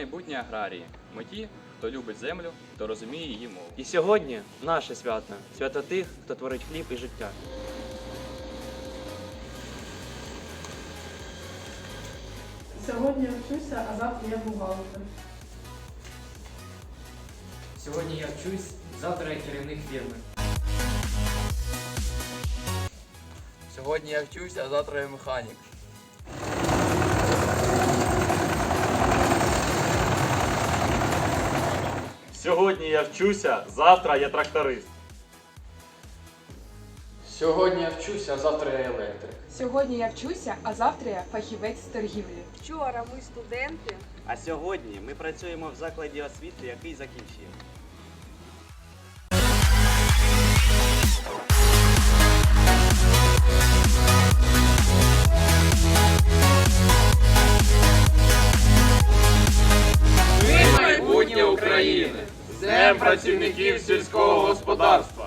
майбутні аграрії. Ми ті, хто любить землю, хто розуміє її мову. І сьогодні наше свято свято тих, хто творить хліб і життя. Сьогодні я вчуся, а завтра я бухгалтер. Сьогодні я вчусь, завтра я керівник фірми. Сьогодні я вчусь, а завтра я механік. Сьогодні я вчуся, завтра я тракторист. Сьогодні я вчуся, а завтра я електрик. Сьогодні я вчуся, а завтра я фахівець з торгівлі. Вчора ми студенти. А сьогодні ми працюємо в закладі освіти, який закінчив. Ми майбутнє України. Днем працівників сільського господарства.